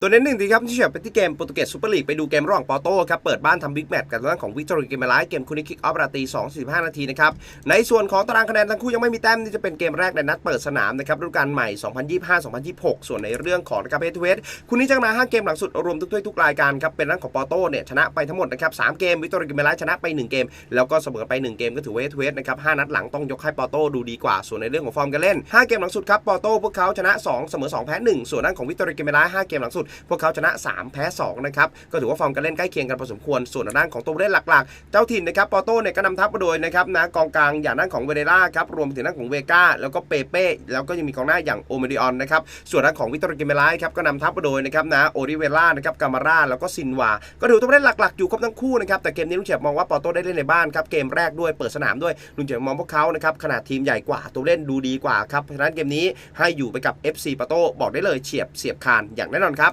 ตัวเน้นหนึ่งดีครับที่เฉียบไปที่เกมโปรตุเกสซูเปอร์ลีกไปดูเกมระหว่างปอโต้ครับเปิดบ้านทำบิ๊กแมตช์กับทางด้านของวิกตอรีเกมไลท์เกมคุนิคิกออฟราตี2 45 นาทีนะครับในส่วนของตารางคะแนนทั้งคู่ยังไม่มีแต้มนี่จะเป็นเกมแรกในนัดเปิดสนามนะครับฤดูกาลใหม่ 2025-2026 ส่วนในเรื่องของนะครับเฮทเวสคุณนี้จากมา5เกมหลังสุดรวมทุกถ้วยทุกรายการครับเป็นเรื่องของปอโต้เนี่ยชนะไปทั้งหมดนะครับ3เกมวิกตอรีเกมไลท์ชนะไป 1 เกม แล้วก็เสมอไป 1 เกมก็ถือเฮทเวสนะครับ5นัดหลังต้องยกให้ปอโต้ดูดีกว่า ส่วนในเรื่องของฟอร์มการเล่น 5 เกมหลังสุดครับปอโต้พวกเขาชนะ 2 เสมอ 2 แพ้ 1 ส่วนด้านของวิกตอรีเกมไลท์5เกมหลังสุดพวกเขาชนะ 3 แพ้2นะครับก็ถือว่าฟอร์มการเล่นใกล้เคียงกันพอสมควรส่วนทาด้านของตัวเล่นหลักๆ เจ้าถิ่นนะครับปอโต้เนี่ยก็นำทัพมาโดยนะครับนะกองกลางอย่างด้านของเวเดล่าครับรวมไปถึงด้านของเวก้าแล้วก็เปเป้แล้วก็ยังมีกองหน้าอย่างโอเมดิออนนะครับส่วนด้านของวิตอร์กิเมไลครับก็นำทัพมาโดยนะครับนะโอริเวล่านะครับกามาร่าแล้วก็ซินวา ก็ถือตัวเล่นหลักๆ อยู่ครบทั้งคู่นะครับแต่เกมนี้ลุงเฉียบมองว่าปอโต้ได้เล่นในบ้านครับเกมแรกด้วยเปิดสนามด้วยลุงเฉียบมองพวกเขานะครับขนาดทีมใหญ่กว่าตัวเล่นดูดีกว่าครับเพราะฉะนั้นเกมนี้ให้อยู่ไปกับ FC ปอโต้บอกได้เลยเฉียบเสียบคานอย่างแน่นอนครับ